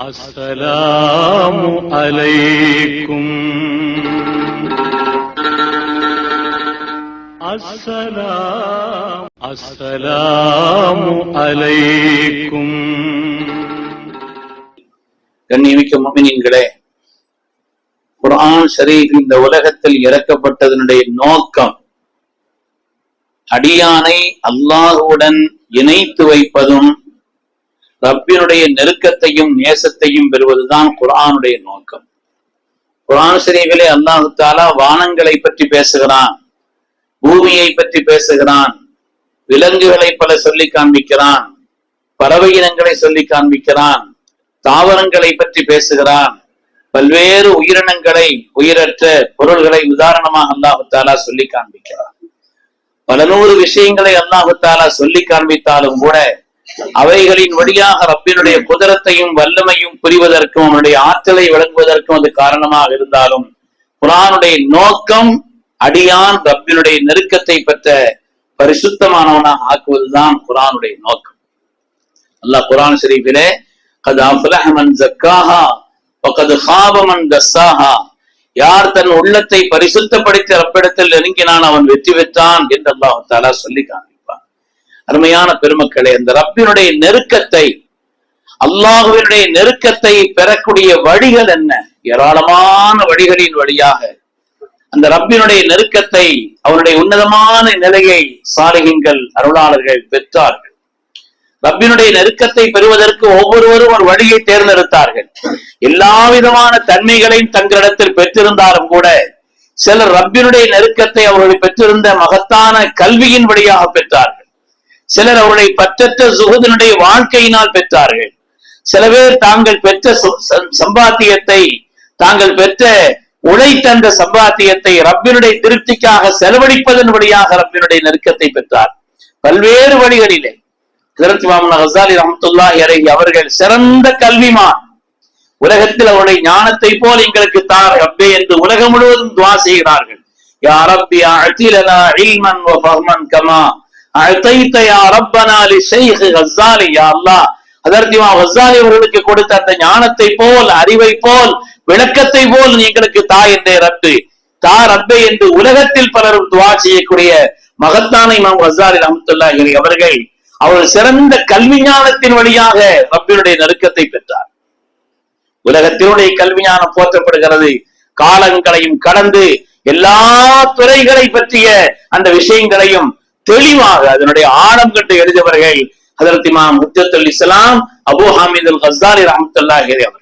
السلام عليكم السلام السلام عليكم கண்ணியமிக்க முமினீன்களே குர்ஆன் ஷரீஃப் இந்த உலகத்தில் இறக்கப்பட்டதனுடைய நோக்கம் அடியானை அல்லாஹுடன் இணைத்து வைப்பதும் ரப்பினுடைய நெருக்கத்தையும் நேசத்தையும் பெறுவதுதான் குரானுடைய நோக்கம். குரான் ஷரீஃபிலே அல்லாஹாலா வானங்களை பற்றி பேசுகிறான் பூமியை பற்றி பேசுகிறான் விலங்குகளை பல சொல்லி காண்பிக்கிறான் பறவை இனங்களை சொல்லி காண்பிக்கிறான் தாவரங்களை பற்றி பேசுகிறான் பல்வேறு உயிரினங்களை உயிரற்ற பொருள்களை உதாரணமாக அல்லாஹுத்தாலா சொல்லி காண்பிக்கிறான். பல நூறு விஷயங்களை அல்லாஹாலா சொல்லி காண்பித்தாலும் கூட அவைகளின் வழியாக ரப்பினுடைய குதிரத்தையும் வல்லமையும் புரிவதற்கும் அவனுடைய ஆற்றலை விளங்குவதற்கும் அது காரணமாக இருந்தாலும் குரானுடைய நோக்கம் அடியான் ரப்பினுடைய நெருக்கத்தை பெற்ற பரிசுத்தமானவனாக ஆக்குவதுதான் குரானுடைய நோக்கம். அல்லாஹ் குரான் ஷரீஃபிலே கது அஃப்லஹ ஜக்காஹா வகது ஹாப தஸ்ஸாஹா. யார் தன் உள்ளத்தை பரிசுத்தப்படுத்தி ரப்பிடத்தில் நெருங்கினான் அவன் வெற்றி பெற்றான் என்று அல்லாஹ் தாலா அருமையான பெருமக்களே அந்த ரப்பினுடைய நெருக்கத்தை அல்லாஹுவினுடைய நெருக்கத்தை பெறக்கூடிய வழிகள் என்ன? ஏராளமான வழிகளின் வழியாக. அந்த ரப்பினுடைய நெருக்கத்தை அவருடைய உன்னதமான நிலையை சாலிகங்கள் அருளாளர்கள் பெற்றார்கள். ரப்பினுடைய நெருக்கத்தை பெறுவதற்கு ஒவ்வொருவரும் ஒரு வழியை தேர்ந்தெடுத்தார்கள். எல்லா விதமான தன்மைகளையும் தங்களிடத்தில் பெற்றிருந்தாலும் கூட சிலர் ரப்பினுடைய நெருக்கத்தை அவர்கள் பெற்றிருந்த மகத்தான கல்வியின் வழியாக பெற்றார்கள். சிலர் அவருடைய பற்றற்ற சுகதனுடைய வாழ்க்கையினால் பெற்றார்கள். சில பேர் தாங்கள் பெற்ற சம்பாத்தியத்தை தாங்கள் பெற்ற உழைத்த அந்த சம்பாத்தியத்தை ரப்பினுடைய திருப்திக்காக செலவழிப்பதன் வழியாக ரப்பினுடைய நெருக்கத்தை பெற்றார். பல்வேறு வழிகளிலே. ஹஜரத் மாமன் ஹசாலி ரஹமத்துல்லாஹி அலைஹி அவர்கள் சிறந்த கல்விமான். உலகத்தில் அவருடைய ஞானத்தை போல் எங்களுக்கு தார் ரப்பே என்று உலகம் முழுவதும் துவா செய்கிறார்கள். யா ரப்பி இல்மன் வ ஃபஹ்மன் கமா அஅதைத யா ரப்பனா லி ஷைഖ് அல்லாஹ். அவர்களுக்கு கொடுத்த அந்த ஞானத்தை போல் அறிவை போல் விளக்கத்தை போல் நீ எங்களுக்கு தா என்றே ரப்பு. தா ரப்பே என்று உலகத்தில் பலரும் துவா செய்யக்கூடிய மகத்தான இமாம் ஹசாலி ரஹமத்துல்லாஹி அவர்கள் அவர் சிறந்த கல்வி ஞானத்தின் வழியாக ரப்பினுடைய நெருக்கத்தை பெற்றார். உலகத்தினுடைய கல்வி ஞானம் போற்றப்படுகிறது. காலங்களையும் கடந்து எல்லா துறைகளை பற்றிய அந்த விஷயங்களையும் தெளிவாக அதனுடைய ஆழம் கண்டு எழுதியவர்கள் ஹதரத் இமாம் முத்தத்துல் இஸ்லாம் அபு ஹாமித் அல் ஹசாரி ரஹமத்துல்லா அவர்கள்.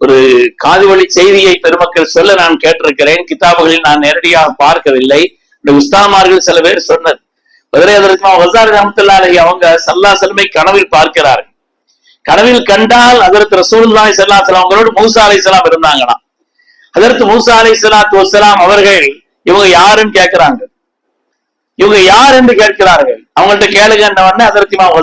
ஒரு காதுவழி செய்தியை பெருமக்கள் சொல்ல நான் கேட்டிருக்கிறேன். கிதாபுகளில் நான் நேரடியாக பார்க்கவில்லை. இந்த உஸ்தாமார்கள் சில பேர் சொன்னது. பதிலே அதற்கு ஹசாரி ரஹமத்துல்லாஹி அவங்க சல்லா செல்மை கனவில் பார்க்கிறார்கள். கனவில் கண்டால் அதற்கு ரசூல்லா ஸல்லல்லாஹு அலைஹி அவங்களோடு மூசா அலைஹிஸ்ஸலாம் இருந்தாங்களாம். அதற்கு மூசா அலைஹிஸ்ஸலாத்து வஸ்ஸலாம் அவர்கள் இவங்க யாருன்னு கேட்கிறாங்க இவங்க யார் என்று கேட்கிறார்கள்? அவங்கள்ட்ட கேளுங்க உடனே அதற்கு இமாம்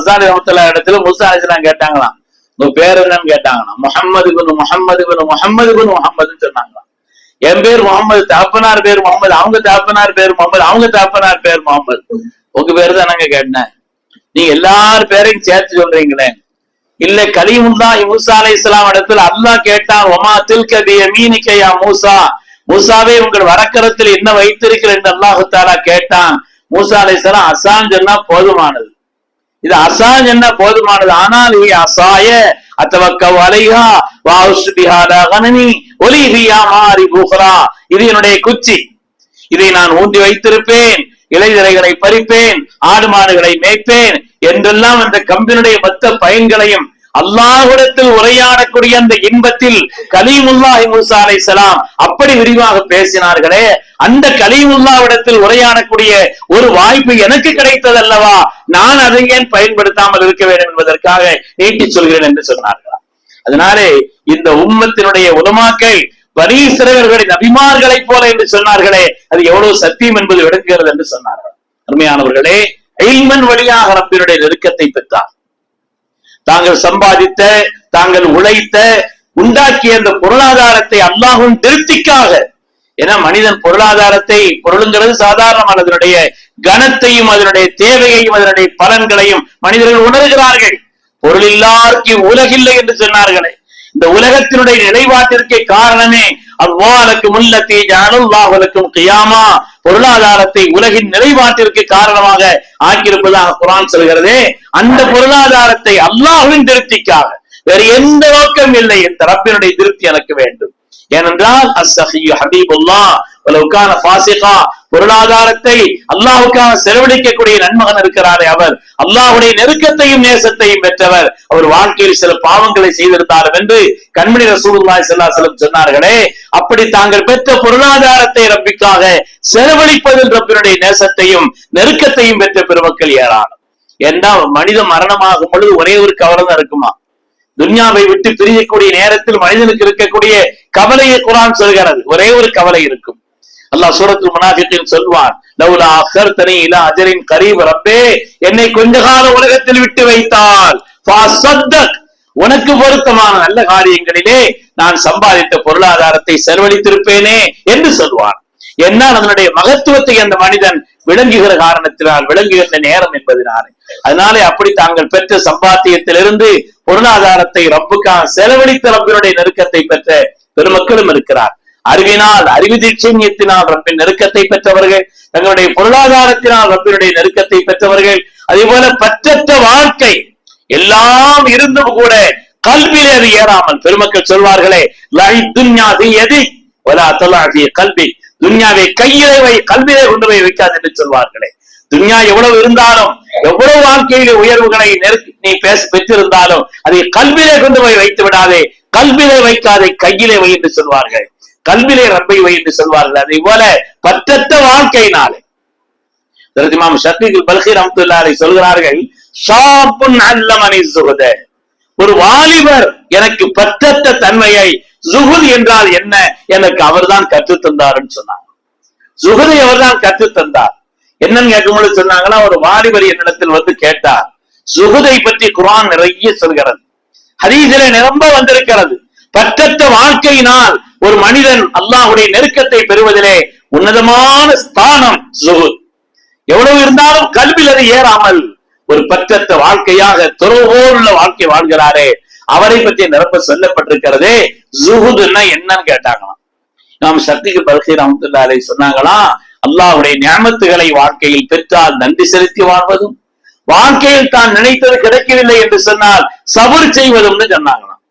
இடத்துல முசா அலிஸ்லாம் கேட்டாங்களாம். உங்க பேர் என்னன்னு கேட்டாங்களாம். முகமது பின் முகமது பின் முகமது பின் முஹம்மதுன்னு சொன்னாங்களாம். என் பேர் முகமது தாப்பனார் பேர் முகமது அவங்க தாப்பனார் பேர் முகமது அவங்க தாப்பனார் பேர் முகமது உங்க பேர் தானங்க கேட்டேன். நீங்க எல்லார் பேரையும் சேர்த்து சொல்றீங்களே. இல்ல கலிமுல்லா மூசா அலை இஸ்லாம் இடத்துல அல்லாஹ் கேட்டான் ஒமா தில்க பிய மீனிக்கையா மூசா? மூசாவே உங்கள் வரக்கரத்தில் என்ன வைத்திருக்கிறேன் என்று அல்லாஹு தாலா கேட்டான். மூசா அலை இஸ்லாம் அசான் சொன்னா போதுமானது. இது அசான் என்ன போதுமானது. ஆனால் இ அசாய அத்தவக்க வலைஹா வாசுபிஹாலா கனனி ஒலிஹியா மாறி புகரா. இது என்னுடைய குச்சி. இதை நான் ஊன்றி வைத்திருப்பேன் இலைதலைகளை பறிப்பேன் ஆடு மாடுகளை மேய்ப்பேன் என்றெல்லாம் அந்த கம்பினுடைய மொத்த பயன்களையும் அல்லாஹுடத்தில் உரையாடக்கூடிய அந்த இன்பத்தில் கலீமுல்லாஹி மூசா சலாம் அப்படி விரிவாக பேசினார்களே அந்த கலீமுல்லாவிடத்தில் உரையாடக்கூடிய ஒரு வாய்ப்பு எனக்கு கிடைத்தது அல்லவா நான் அதை ஏன் பயன்படுத்தாமல் இருக்க வேண்டும் என்பதற்காக நீட்டி சொல்கிறேன் என்று சொன்னார்களாம் அதனாலே இந்த உம்மத்தினுடைய உலமாக்கள் பரீசிறவர்களின் அபிமார்களைப் போல என்று சொன்னார்களே அது எவ்வளவு சத்தியம் என்பது விளங்குகிறது என்று சொன்னார்கள். அருமையானவர்களே எய்மன் வழியாக ரப்பினுடைய நெருக்கத்தை பெற்றார். தாங்கள் சம்பாதித்த தாங்கள் உழைத்த உண்டாக்கிய அந்த பொருளாதாரத்தை அல்லாஹும் திருப்திக்காக ஏன்னா மனிதன் பொருளாதாரத்தை பொருளுங்கிறது சாதாரணமான அதனுடைய கனத்தையும் அதனுடைய தேவையையும் அதனுடைய பலன்களையும் மனிதர்கள் உணர்கிறார்கள். பொருள் இல்லாருக்கு உலகில்லை என்று சொன்னார்களே. இந்த உலகத்தினுடைய நிலைப்பாட்டிற்கு காரணமே அவ்வாலக்கு முல்லத்தி ஜானுல்லாஹலுக்கும் கியாமா. பொருளாதாரத்தை உலகின் நிலைப்பாட்டிற்கு காரணமாக ஆக்கியிருப்பதாக குரான் சொல்கிறதே. அந்த பொருளாதாரத்தை அல்லாஹுவின் திருப்திக்காக வேறு எந்த நோக்கம் இல்லை என் தரப்பினுடைய திருப்தி எனக்கு வேண்டும். ஏனென்றால் அஸ்ஸஹியு ஹபீபுல்லா உலவுக்கான பாசிகா பொருளாதாரத்தை அல்லாஹ்வுக்காக செலவழிக்கக்கூடிய நன்மகன் இருக்கிறாரே அவர். அல்லாவுடைய நெருக்கத்தையும் நேசத்தையும் பெற்றவர். அவர் வாழ்க்கையில் சில பாவங்களை செய்திருந்தாலும் என்று கண்மணி ரசூலுல்லாய் செல்லா அலைஹி சொன்னார்களே அப்படி தாங்கள் பெற்ற பொருளாதாரத்தை ரப்பிக்காக செலவழிப்பதில் ரப்பினுடைய நேசத்தையும் நெருக்கத்தையும் பெற்ற பெருமக்கள் ஏறார் ஏன்னா மனித மரணமாகும் பொழுது ஒரே ஒரு கவலை தான் இருக்குமா? துன்யாவை விட்டு பிரியக்கூடிய நேரத்தில் மனிதனுக்கு இருக்கக்கூடிய கவலையை குரான் சொல்கிறது. ஒரே ஒரு கவலை இருக்கும். அல்லாஹ் சூரத்து முனாஃபிக்கின் சொல்வான் லவுலா அஹர்தனி இலா அஜரின் கரீப் ரப்பே என்னை கொஞ்ச கால உலகத்தில் விட்டு வைத்தால் உனக்கு பொருத்தமான நல்ல காரியங்களிலே நான் சம்பாதித்த பொருளாதாரத்தை செலவழித்திருப்பேனே என்று சொல்வான். என்னால் அதனுடைய மகத்துவத்தை அந்த மனிதன் விளங்குகிற காரணத்தினால் விளங்குகின்ற நேரம் என்பதனாலே. அதனாலே அப்படி தாங்கள் பெற்ற சம்பாத்தியத்திலிருந்து பொருளாதாரத்தை ரப்புக்காக செலவழித்த ரப்பினுடைய நெருக்கத்தை பெற்ற பெருமக்களும் இருக்கிறார். அறிவினால் அறிவு தீட்சண்யத்தினால் ரப்பின் நெருக்கத்தை பெற்றவர்கள் தங்களுடைய பொருளாதாரத்தினால் ரப்பினுடைய நெருக்கத்தை பெற்றவர்கள் அதே போல பற்றற்ற வாழ்க்கை எல்லாம் இருந்தும் கூட கல்வியிலே அது ஏறாமல் பெருமக்கள் சொல்வார்களே லை துன்யா எதி ஒலா தொல்லாசிய கல்வி துன்யாவை கையிலே வை கல்வியிலே கொண்டு போய் வைக்காது என்று சொல்வார்களே. துன்யா எவ்வளவு இருந்தாலும் எவ்வளவு வாழ்க்கையில உயர்வுகளை நெருக்கி நீ பேச பெற்றிருந்தாலும் அதை கல்வியிலே கொண்டு போய் வைத்து விடாதே. கல்வியிலே வைக்காதே கையிலே வை என்று சொல்வார்கள். கல்வியிலே ரப்பை வை என்று சொல்வார்கள். அதை போல பற்றற்ற வாழ்க்கையினாலே. இமாம் ஷஃபீக் பல்கீர் அஹமத்துல்லாரை சொல்கிறார்கள் ஷாப்புன் அல்லமனி சுகுத ஒரு வாலிபர் எனக்கு பற்றற்ற தன்மையை ஜுகுல் என்றால் என்ன? எனக்கு அவர்தான் கற்றுத்தந்தார்னு சொன்னார். ஜுகுதை அவர்தான் கற்றுத் தந்தார் என்னன்னு கேட்கும்போது சொன்னாங்கன்னா ஒரு வாலிபர் என்னிடத்தில் வந்து கேட்டார். சுகுதை பற்றி குரான் நிறைய சொல்கிறது. ஹரீசில நிரம்ப வந்திருக்கிறது. பற்றற்ற வாழ்க்கையினால் ஒரு மனிதன் அல்லாஹுடைய நெருக்கத்தை பெறுவதிலே உன்னதமான ஸ்தானம் சுகுத். எவ்வளவு இருந்தாலும் கல்வியில் அது ஏறாமல் ஒரு பற்றற்ற வாழ்க்கையாக துறவோருள்ள வாழ்க்கை வாழ்கிறாரே அவரை பற்றி நிரப்ப சொல்லப்பட்டிருக்கிறதே ஜுகுதுன்னா என்னன்னு கேட்டாங்களாம். நாம் சக்திக்கு பல்கை ரஹமத்துல்லாரை சொன்னாங்களாம் அல்லாவுடைய ஞாபகத்துகளை வாழ்க்கையில் பெற்றால் நன்றி செலுத்தி வாழ்வதும் வாழ்க்கையில் தான் நினைத்தது கிடைக்கவில்லை என்று சொன்னால் சபர் செய்வதும்னு சொன்னாங்களாம்.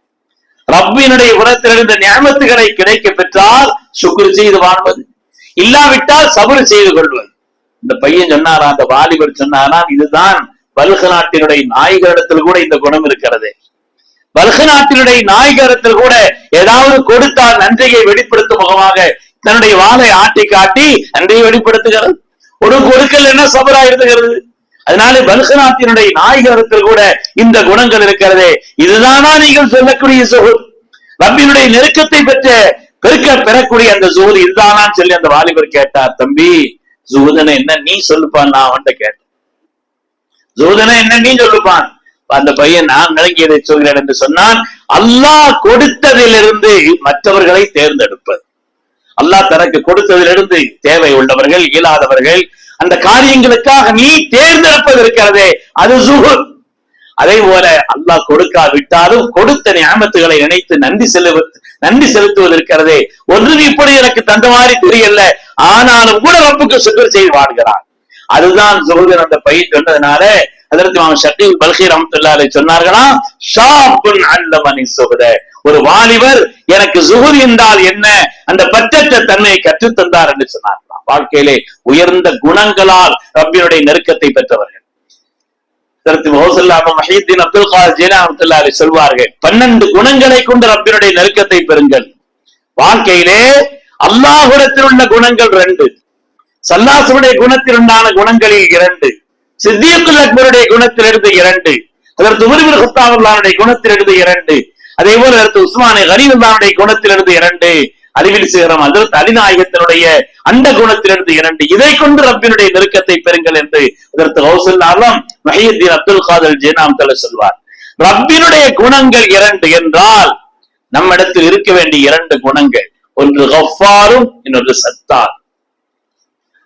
ரப்பினுடைய புறத்திலிருந்த ஞாபகத்துகளை கிடைக்க பெற்றால் சுக்குர் செய்து வாழ்வது இல்லாவிட்டால் சபர் செய்து கொள்வது. இந்த பையன் சொன்னாரா அந்த வாலிபர் சொன்னாராம் இதுதான் பல்க நாட்டினுடைய நாயகரிடத்தில் கூட இந்த குணம் இருக்கிறது. பல்க நாட்டினுடைய நாயகரத்தில் கூட ஏதாவது கொடுத்தால் நன்றியை வெளிப்படுத்தும் முகமாக தன்னுடைய வாளை ஆட்டி காட்டி நன்றியை வெளிப்படுத்துகிறது. ஒரு கொடுக்கல் என்ன சபரா இருந்துகிறது? அதனால பல்க நாட்டினுடைய கூட இந்த குணங்கள் இருக்கிறதே. இதுதானா நீங்கள் சொல்லக்கூடிய சுகுர் ரப்பினுடைய நெருக்கத்தை பெற்ற பெருக்க பெறக்கூடிய அந்த சுகுர் இதுதானான்னு சொல்லி அந்த வாலிபர் கேட்டார் தம்பி ஜூதனை என்ன நீ சொல்லுப்பான்? நான் அவன்கிட்ட கேட்டேன். ஜூதனை என்ன நீ சொல்லுப்பான்? அந்த பையன் நான் விளங்கியதை சொல்கிறேன் என்று சொன்னான். அல்லாஹ் கொடுத்ததிலிருந்து மற்றவர்களை தேர்ந்தெடுப்பது. அல்லாஹ் தனக்கு கொடுத்ததிலிருந்து தேவை உள்ளவர்கள் இயலாதவர்கள் அந்த காரியங்களுக்காக நீ தேர்ந்தெடுப்பது இருக்கிறதே அது சுகுர் அதே போல அல்லாஹ் கொடுக்காவிட்டாலும் கொடுத்த ஞாபகத்துகளை நினைத்து நன்றி செலுவ நன்றி செலுத்துவது இருக்கிறதே ஒன்று இப்படி எனக்கு தந்த மாதிரி தெரியல ஆனாலும் கூட ரப்புக்கு சுகர் செய்து வாழ்கிறான். அதுதான் சுகர் அந்த பையன் சொன்னதுனால அதற்கு அவன் ஷட்டில் பல்கீர் அமத்துல்லாலே சொன்னார்களா ஷாப்புன் அல்லமனி சுகுத ஒரு வாலிபர் எனக்கு சுகுர் என்றால் என்ன? அந்த பற்றற்ற தன்மையை கற்றுத் தந்தார் என்று சொன்னார்களாம் வாழ்க்கையிலே உயர்ந்த குணங்களால் ரப்பினுடைய நெருக்கத்தை பெற்றவர்கள். கருத்து மஹோசல்லாம மஹீத்தீன் அப்துல் கால் சொல்வார்கள் பன்னெண்டு குணங்களை கொண்டு ரப்பினுடைய நெருக்கத்தை பெறுங்கள். வாழ்க்கையிலே அல்லாஹுடத்தில் உள்ள குணங்கள் ரெண்டு சல்லாசுடைய குணத்தில் உண்டான குணங்களில் இரண்டு. சித்தியத்துல் அக்பருடைய குணத்திலிருந்து இரண்டு. அதற்கு உமர்பின் குத்தாவுல்லானுடைய குணத்திலிருந்து இரண்டு. அதே போல அடுத்து உஸ்மானே கரீவுல்லானுடைய குணத்திலிருந்து இரண்டு அறிவில் சேரம் அதற்கு தலிநாயகத்தினுடைய அந்த குணத்திலிருந்து இரண்டு. இதை கொண்டு ரப்பினுடைய நெருக்கத்தை பெறுங்கள் என்று இதற்கு ஹவுசல்லாலும் மஹியுத்தீன் அப்துல் காதல் ஜெனாம் தலை சொல்வார். ரப்பினுடைய குணங்கள் இரண்டு என்றால் நம்மிடத்தில் இருக்க வேண்டிய இரண்டு குணங்கள். ஒன்று கஃபாரும் இன்னொன்று சத்தார்.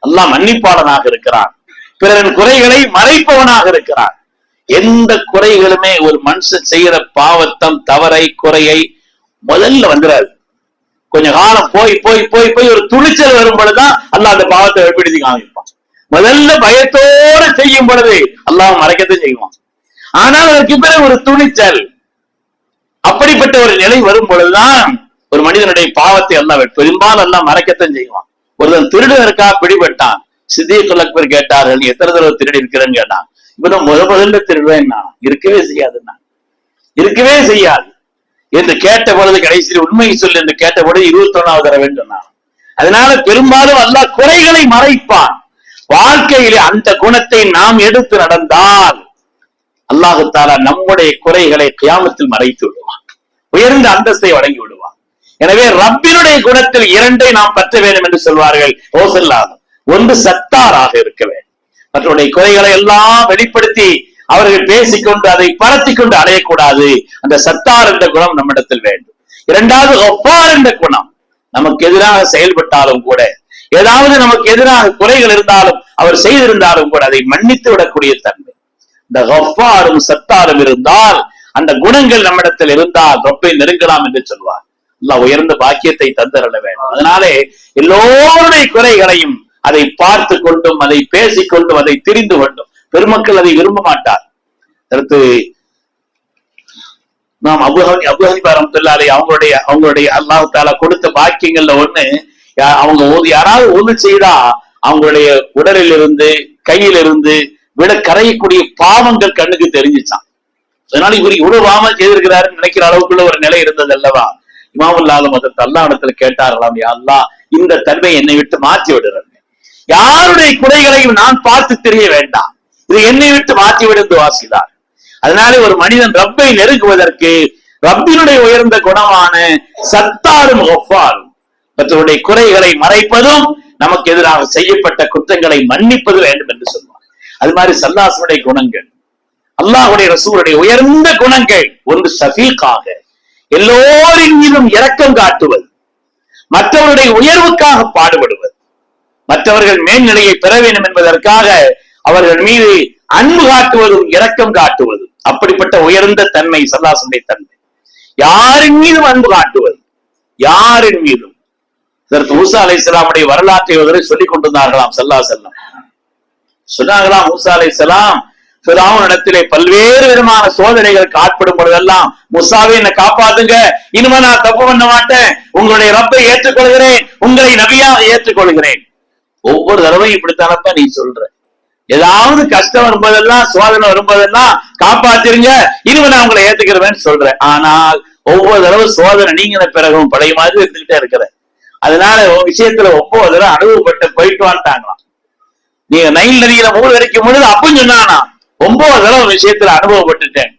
அல்லாஹ் மன்னிப்பாளனாக இருக்கிறான். பிறரின் குறைகளை மறைப்பவனாக இருக்கிறான். எந்த குறைகளுமே ஒரு மனுஷன் செய்யற பாவத்தம் தவறை குறையை முதல்ல வந்துடாது கொஞ்ச காலம் போய் போய் போய் போய் ஒரு துணிச்சல் வரும் பொழுதுதான் அல்ல அந்த பாவத்தை வெளிப்படுத்தி காமிப்பான். முதல்ல பயத்தோட செய்யும் பொழுது அல்லாஹ் மறைக்கத்தான் செய்வான். ஆனால் அதற்கு பிறகு ஒரு துணிச்சல் அப்படிப்பட்ட ஒரு நிலை வரும் பொழுதுதான் ஒரு மனிதனுடைய பாவத்தை எல்லாம் பெரும்பாலும் எல்லாம் மறைக்கத்தான் செய்வான். ஒருத்தன் இருக்கா பிடிபட்டான் சித்திய அக்பர் கேட்டார்கள் எத்தனை தடவை திருடி இருக்கிறேன்னு கேட்டான். இப்பதான் முத முதல்ல திருடுவேன் நான் இருக்கவே செய்யாதுன்னா இருக்கவே செய்யாது. என்று கேட்ட பொழுது கடைசியில் உண்மையை சொல்லு என்று கேட்ட பொழுது இருபத்தி ஒன்னாவது தர வேண்டும் நான் அதனால பெரும்பாலும் அல்லாஹ் குறைகளை மறைப்பான். வாழ்க்கையிலே அந்த குணத்தை நாம் எடுத்து நடந்தால் அல்லாஹு தாலா நம்முடைய குறைகளை கியாமத்தில் மறைத்து விடுவான். உயர்ந்த அந்தஸ்தை வழங்கி விடுவான். எனவே ரப்பினுடைய குணத்தில் இரண்டை நாம் பற்ற வேண்டும் என்று சொல்வார்கள். ஓசல்லாதம் ஒன்று சத்தாராக இருக்க வேண்டும். மற்றவருடைய குறைகளை எல்லாம் வெளிப்படுத்தி அவர்கள் பேசிக்கொண்டு அதை பரத்தி கொண்டு அடையக்கூடாது. அந்த சத்தார் என்ற குணம் நம்மிடத்தில் வேண்டும். இரண்டாவது ஒப்பார் என்ற குணம். நமக்கு எதிராக செயல்பட்டாலும் கூட ஏதாவது நமக்கு எதிராக குறைகள் இருந்தாலும் அவர் செய்திருந்தாலும் கூட அதை மன்னித்து விடக்கூடிய தன்மை. இந்த ஹஃபாரும் சத்தாரும் இருந்தால் அந்த குணங்கள் நம்மிடத்தில் இருந்தால் ரொப்பை நெருங்கலாம் என்று சொல்வார். அல்லாஹ் உயர்ந்த பாக்கியத்தை தந்தரல வேண்டும். அதனாலே எல்லோருடைய குறைகளையும் அதை பார்த்து கொண்டும் அதை பேசிக் கொண்டும் அதை தெரிந்து கொண்டும். பெருமக்கள் அதை விரும்ப மாட்டார். அடுத்து நாம் அபுஹனி அபுஹனிபா ரம்துல்லாலே அவங்களுடைய அவங்களுடைய அல்லாஹ் தாலா கொடுத்த பாக்கியங்கள்ல ஒண்ணு யா- அவங்க ஓது யாராவது ஒண்ணு செய்தா அவங்களுடைய உடலில் இருந்து கையில இருந்து விட கரையக்கூடிய பாவங்கள் கண்ணுக்கு தெரிஞ்சுச்சான். அதனால இவர் இவ்வளவு பாவம் செய்திருக்கிறாருன்னு நினைக்கிற அளவுக்குள்ள ஒரு நிலை இருந்தது அல்லவா? இமாமுல்லாத மதத்தை அல்லா இடத்துல கேட்டார்களாம் யா அல்லாஹ் இந்த தன்மை என்னை விட்டு மாற்றி விடுறது. யாருடைய குறைகளையும் நான் பார்த்து தெரிய வேண்டாம். இது என்னை விட்டு மாற்றி விடுந்து வாசிதார் அதனாலே ஒரு மனிதன் ரப்பை நெருங்குவதற்கு ரப்பினுடைய உயர்ந்த குணமான சத்தாரும் ஒப்பாரும் மற்றவருடைய குறைகளை மறைப்பதும் நமக்கு எதிராக செய்யப்பட்ட குற்றங்களை மன்னிப்பது வேண்டும் என்று சொல்வார். அது மாதிரி சல்லாசனுடைய குணங்கள் அல்லாஹுடைய ரசூருடைய உயர்ந்த குணங்கள் ஒன்று சஃபீக்காக எல்லோரின் மீதும் இரக்கம் காட்டுவது மற்றவருடைய உயர்வுக்காக பாடுபடுவது மற்றவர்கள் மேல்நிலையை பெற வேண்டும் என்பதற்காக அவர்கள் மீது அன்பு காட்டுவதும் இரக்கம் காட்டுவதும். அப்படிப்பட்ட உயர்ந்த தன்மை சல்லாசனுடைய தன்மை. யாரின் மீதும் அன்பு காட்டுவது? யாரின் மீதும்? இதற்கு மூசா அலை இஸ்லாமுடைய வரலாற்றை ஒருவரை சொல்லிக் கொண்டிருந்தார்களாம் சல்லா செல்லம் சொன்னாங்களாம் மூசா அலை இஸ்லாம் இடத்திலே பல்வேறு விதமான சோதனைகளுக்கு ஆட்படும் பொழுதெல்லாம் முசாவே என்னை காப்பாத்துங்க இனிமே நான் தப்பு பண்ண மாட்டேன் உங்களுடைய ரப்பை ஏற்றுக்கொள்கிறேன் உங்களை நபியாக ஏற்றுக்கொள்கிறேன். ஒவ்வொரு தடவையும் இப்படித்தானப்பா நீ சொல்ற? ஏதாவது கஷ்டம் வரும்போதெல்லாம் சோதனை வரும்போதெல்லாம் காப்பாத்திருங்க இனிமே நான் உங்களை ஏத்துக்கிறவேன்னு சொல்றேன். ஆனால் ஒவ்வொரு தடவை சோதனை நீங்கின பிறகும் பழைய மாதிரி இருந்துகிட்டே இருக்கிற. அதனால உன் விஷயத்துல ஒவ்வொரு தடவை அனுபவப்பட்டு போயிட்டு வந்துட்டாங்களாம். நீங்க நைல் நதியில மூணு வரைக்கும் பொழுது அப்பவும் சொன்னானா ஒன்பது தடவை விஷயத்துல அனுபவப்பட்டுட்டேன்.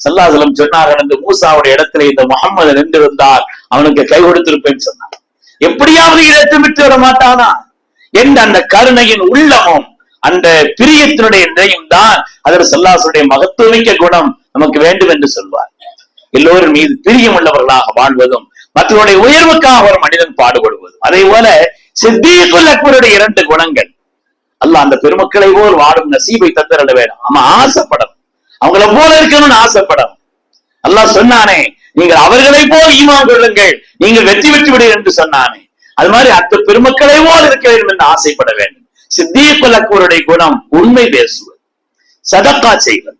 சல்லாசலம் சொன்னார்கள் இந்த மூசாவுடைய இடத்துல இந்த முகம்மது நின்று இருந்தால் அவனுக்கு கை கொடுத்திருப்பேன்னு சொன்னான். எப்படியாவது இடத்தை விட்டு விட மாட்டானா? என்ற அந்த கருணையின் உள்ளமும் அந்த பிரியத்தினுடைய நிலையும் தான் அதில் சொல்லாசுடைய மகத்துவமிக்க குணம் நமக்கு வேண்டும் என்று சொல்வார். எல்லோரும் மீது பிரியம் உள்ளவர்களாக வாழ்வதும் மற்றவருடைய உயர்வுக்காக ஒரு மனிதன் பாடுபடுவதும். அதே போல சித்தியக்குல் அக்பருடைய இரண்டு குணங்கள். அல்ல அந்த பெருமக்களை போல் வாடும் நசீபை தந்திரட வேணும் ஆமா ஆசைப்படணும். அவங்கள போல இருக்கணும்னு ஆசைப்படணும். அல்லாஹ் சொன்னானே நீங்கள் அவர்களை போல் ஈமான் கொள்ளுங்கள். நீங்கள் வெற்றி பெற்று விடு என்று சொன்னானே. அது மாதிரி அத்த பெருமக்களை போல் இருக்க வேண்டும் என்று ஆசைப்பட வேண்டும். சித்தியக்குல் அக்பருடைய குணம் உண்மை பேசுவது. சதக்கா செய்வது.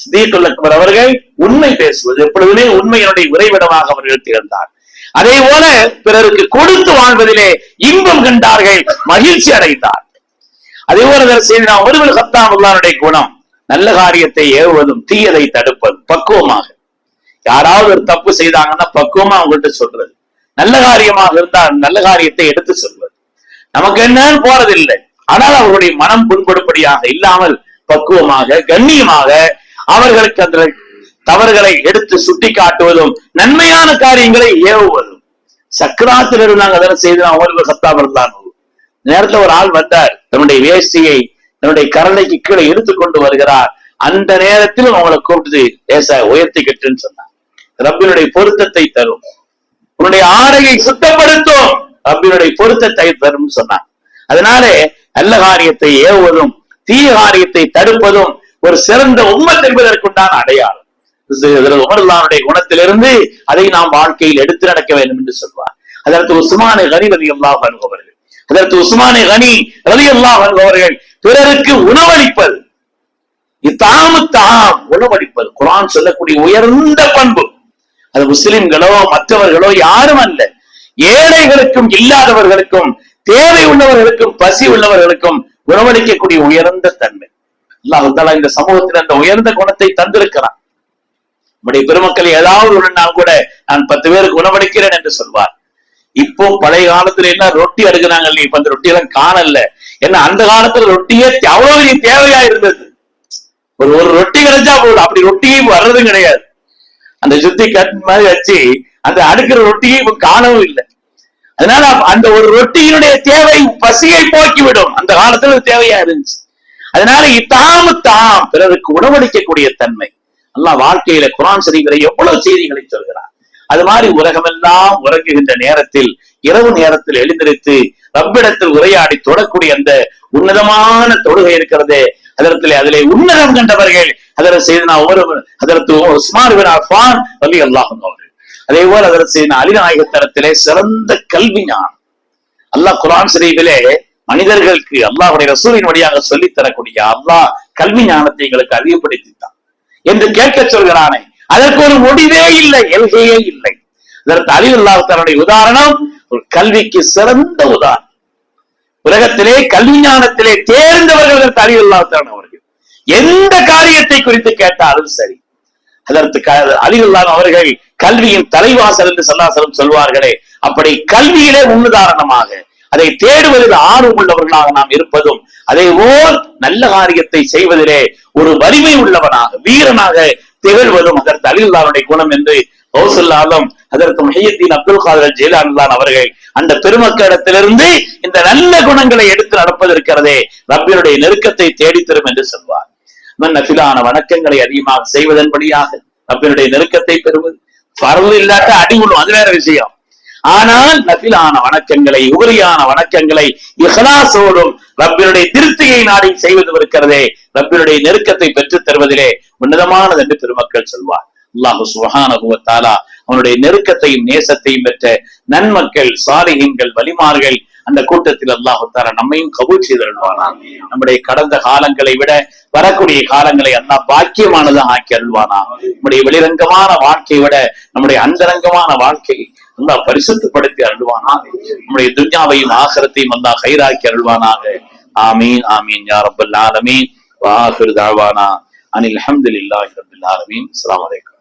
சித்தியக்குல் அக்பர் அவர்கள் உண்மை பேசுவது. எப்பொழுதுமே உண்மையினுடைய உறைவிடமாக அவர்கள் திகழ்ந்தார். அதே போல பிறருக்கு கொடுத்து வாழ்வதிலே இன்பம் கண்டார்கள் மகிழ்ச்சி அடைந்தார். அதே போல செய்தி நான் ஒருவர் சத்தாமுல்லானுடைய குணம் நல்ல காரியத்தை ஏவுவதும் தீயதை தடுப்பதும் பக்குவமாக. யாராவது ஒரு தப்பு செய்தாங்கன்னா பக்குவமா அவங்கள்ட்ட சொல்றது. நல்ல காரியமாக இருந்தால் நல்ல காரியத்தை எடுத்து சொல்வது. நமக்கு என்னன்னு போறதில்லை. ஆனால் அவர்களுடைய மனம் புண்படும்படியாக இல்லாமல் பக்குவமாக கண்ணியமாக அவர்களுக்கு அந்த தவறுகளை எடுத்து சுட்டி காட்டுவதும் நன்மையான காரியங்களை ஏவுவதும். சக்கராத்தில் இருந்தாங்க அதனை செய்து நான் ஒருவர் சத்தாம இருந்தான். நேரத்துல ஒரு ஆள் வந்தார். தன்னுடைய வேஷ்டியை தன்னுடைய கரணைக்கு கீழே எடுத்துக்கொண்டு வருகிறார். அந்த நேரத்தில் அவங்களை கூப்பிட்டு லேச உயர்த்திக்கிட்டுன்னு சொன்னார். ரப்பினுடைய பொருத்தத்தை தரும். உன்னுடைய ஆடையை சுத்தப்படுத்தும் ரப்பினுடைய பொருத்தத்தை தரும் சொன்னான். அதனாலே நல்ல காரியத்தை ஏவுவதும் தீய காரியத்தை தடுப்பதும் ஒரு சிறந்த உம்மத் என்பதற்குண்டான அடையாளம். உமர்லானுடைய குணத்திலிருந்து அதை நாம் வாழ்க்கையில் எடுத்து நடக்க வேண்டும் என்று சொல்வார். அதற்கு உஸ்மானே கனி ரதி அல்லாஹ் அனுபவர்கள் அதற்கு உஸ்மானே கனி ரதி அல்லாஹ் அனுபவர்கள் பிறருக்கு உணவளிப்பது இத்தாமு தாம் உணவளிப்பது குரான் சொல்லக்கூடிய உயர்ந்த பண்பு. அது முஸ்லிம்களோ மற்றவர்களோ யாரும் அல்ல. ஏழைகளுக்கும் இல்லாதவர்களுக்கும் தேவை உள்ளவர்களுக்கும் பசி உள்ளவர்களுக்கும் உணவளிக்கக்கூடிய உயர்ந்த தன்மை. அல்லாஹால இந்த சமூகத்தில் அந்த உயர்ந்த குணத்தை தந்திருக்கிறான். நம்முடைய பெருமக்கள் ஏதாவது ஒரு நாள் கூட நான் பத்து பேருக்கு உணவளிக்கிறேன் என்று சொல்வார். இப்போ பழைய காலத்துல என்ன ரொட்டி அடுக்குறாங்க இல்லையா? இப்ப அந்த ரொட்டி எல்லாம் காணல. ஏன்னா அந்த காலத்துல ரொட்டியே அவ்வளவு தேவையா இருந்தது. ஒரு ஒரு ரொட்டி கிடைச்சா போதும். அப்படி ரொட்டியும் வர்றதும் கிடையாது. அந்த சுத்தி கட் மாதிரி வச்சு அந்த அடுக்கிற ரொட்டியை இப்ப காணவும் இல்லை. அதனால அந்த ஒரு ரொட்டியினுடைய தேவை பசியை போக்கிவிடும். அந்த காலத்துல தேவையா இருந்துச்சு. அதனால இத்தாம தாம் பிறருக்கு உணவளிக்கக்கூடிய தன்மை. எல்லாம் வாழ்க்கையில குரான் செய்திகளை எவ்வளவு செய்திகளை சொல்கிறார் அது மாதிரி உலகமெல்லாம் உறங்குகின்ற நேரத்தில் இரவு நேரத்தில் எழுந்திருத்து ரப்பிடத்தில் உரையாடி தொடக்கூடிய அந்த உன்னதமான தொழுகை இருக்கிறதே அதற்கு அதிலே உன்னதம் கண்டவர்கள் அதற்கு செய்தனா ஒரு அதற்கு உஸ்மான் பின் அஃபான் வலி அல்லாஹும் அவர்கள். அதே போல அதற்கு செய்த அலிநாயக சிறந்த கல்வி ஞானம். அல்லாஹ் குரான் ஷரீஃபிலே மனிதர்களுக்கு அல்லாஹுடைய ரசூலின் வழியாக சொல்லித் தரக்கூடிய அல்லாஹ் கல்வி ஞானத்தை எங்களுக்கு அறிவுப்படுத்தித்தான் என்று கேட்க சொல்கிறானே அதற்கு ஒரு முடிவே இல்லை எல்கையே இல்லை. அதற்கு அலிவுல்லாஹனுடைய உதாரணம் ஒரு கல்விக்கு சிறந்த உதாரணம். உலகத்திலே கல்வி ஞானத்திலே தேர்ந்தவர்கள் அதற்கு அலிவுல்லாஹன் அவர்கள் எந்த காரியத்தை குறித்து கேட்டாலும் சரி. அதற்கு அலிவுல்லான் அவர்கள் கல்வியின் தலைவாசல் என்று சல்லாசலம் சொல்வார்களே அப்படி கல்வியிலே முன்னுதாரணமாக அதை தேடுவதில் ஆர்வம் உள்ளவர்களாக நாம் இருப்பதும் அதே போல் நல்ல காரியத்தை செய்வதிலே ஒரு வலிமை உள்ளவனாக வீரனாக திகழ்வதும் அதற்கு அலில்லாருடைய குணம் என்று கௌசல்லாலும் அதற்கு மையத்தின் அப்துல் காதர் ஜெயலானந்தான் அவர்கள் அந்த பெருமக்களிடத்திலிருந்து இந்த நல்ல குணங்களை எடுத்து நடப்பது இருக்கிறதே ரப்பினுடைய நெருக்கத்தை தேடித்தரும் என்று சொல்வார். நஃபிலான வணக்கங்களை அதிகமாக செய்வதன்படியாக ரப்பினுடைய நெருக்கத்தை பெறுவது. பரவு இல்லாட்ட அடி விழும் அது வேற விஷயம். ஆனால் நபிலான வணக்கங்களை உபரியான வணக்கங்களை இஹலாசோடும் ரப்பினுடைய திருப்தியை நாடி செய்வது இருக்கிறதே. ரப்பினுடைய நெருக்கத்தை பெற்றுத் தருவதிலே உன்னதமானது என்று பெருமக்கள் சொல்வார். அல்லாஹு சுபஹானகுவத்தாலா அவனுடைய நெருக்கத்தையும் நேசத்தையும் பெற்ற நன்மக்கள் சாலிகங்கள் வலிமார்கள் அந்த கூட்டத்தில் அல்லாஹு நம்மையும் கபூல் செய்தருள்வானா நம்முடைய கடந்த காலங்களை விட வரக்கூடிய காலங்களை அல்லாஹ் பாக்கியமானதாக ஆக்கி அருள்வானா? நம்முடைய வெளிரங்கமான வாழ்க்கையை விட நம்முடைய அந்தரங்கமான வாழ்க்கை அல்லாஹ் பரிசுத்தப்படுத்தி அருள்வானா? நம்முடைய துன்யாவையும் ஆகரத்தையும் அல்லாஹ் கைராக்கி அருள்வானாக. ஆமீன் ஆமீன் யா ரப்பல் ஆலமீன். வாஹிர் தாழ்வானா அனில் அல்ஹம்துலில்லாஹி ரப்பில் ஆலமீன். அஸ்லாம் வலைக்கம்